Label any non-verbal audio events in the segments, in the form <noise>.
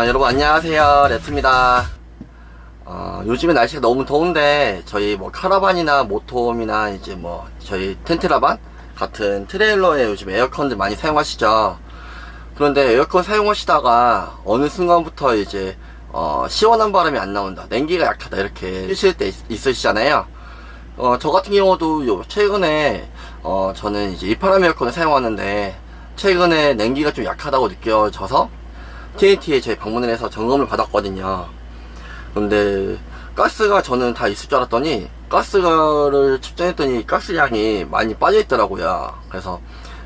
여러분 안녕하세요. 레트입니다. 어, 요즘에 날씨가 너무 더운데 저희 뭐 카라반이나 모토홈이나 이제 뭐 저희 텐트라반 같은 트레일러에 요즘 에어컨들 많이 사용하시죠? 그런데 에어컨 사용하시다가 어느 순간부터 이제 어, 시원한 바람이 안 나온다 냉기가 약하다 이렇게 쓰실 때 있, 있으시잖아요. 어, 저 같은 경우도 요 최근에 어, 저는 이제 이파람 에어컨을 사용하는데 최근에 냉기가 좀 약하다고 느껴져서 TNT에 저희 방문을 해서 점검을 받았거든요. 근데 가스가 저는 다 있을 줄 알았더니 가스를 측정했더니 가스량이 많이 빠져 있더라고요. 그래서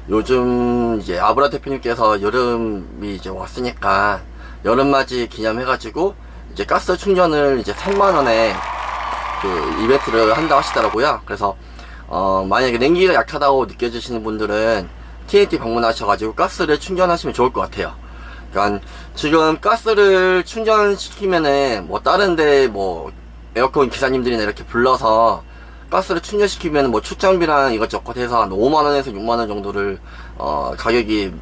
요즘 이제 아브라 대표님께서 여름이 이제 왔으니까 여름맞이 기념해가지고 이제 가스 충전을 이제 3만원에 그 이벤트를 한다고 하시더라고요. 그래서 어 만약에 냉기가 약하다고 느껴지시는 분들은 TNT 방문하셔가지고 가스를 충전하시면 좋을 것 같아요. 그러니까 지금 가스를 충전시키면은 뭐 다른데 뭐 에어컨 기사님들이나 이렇게 불러서 가스를 충전시키면 뭐 출장비랑 이것저것 해서 한 5만원에서 6만원 정도를 어 가격이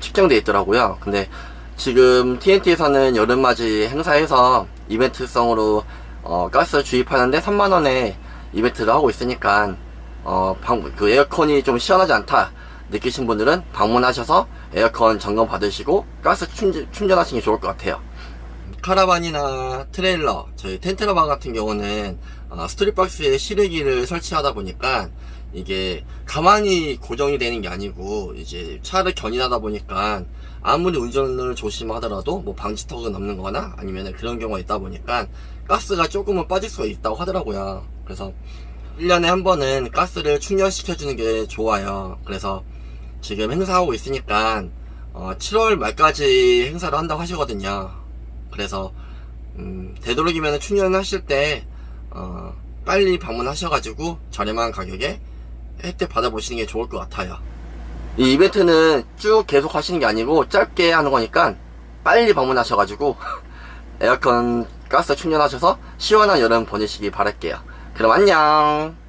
측정돼 있더라고요. 근데 지금 TNT에서는 여름맞이 행사해서 이벤트성으로 어 가스 주입하는데 3만원에 이벤트를 하고 있으니까 어, 방, 그 에어컨이 좀 시원하지 않다 느끼신 분들은 방문하셔서 에어컨 점검 받으시고 가스 충전, 충전하시는 게 좋을 것 같아요. 카라반이나 트레일러, 저희 텐트라반 같은 경우는 어, 스트릿박스에 실외기를 설치하다 보니까 이게 가만히 고정이 되는 게 아니고 이제 차를 견인하다 보니까 아무리 운전을 조심하더라도 뭐 방지턱은 넘는 거나 아니면 그런 경우가 있다 보니까 가스가 조금은 빠질 수가 있다고 하더라고요. 그래서 1년에 한 번은 가스를 충전시켜주는 게 좋아요. 그래서 지금 행사하고 있으니까 어, 7월 말까지 행사를 한다고 하시거든요. 그래서 음, 되도록이면 충전하실 때 어, 빨리 방문하셔가지고 저렴한 가격에 혜택 받아보시는 게 좋을 것 같아요. 이 이벤트는 쭉 계속 하시는 게 아니고 짧게 하는 거니까 빨리 방문하셔가지고 <laughs> 에어컨 가스 충전하셔서 시원한 여름 보내시기 바랄게요. 그럼 안녕.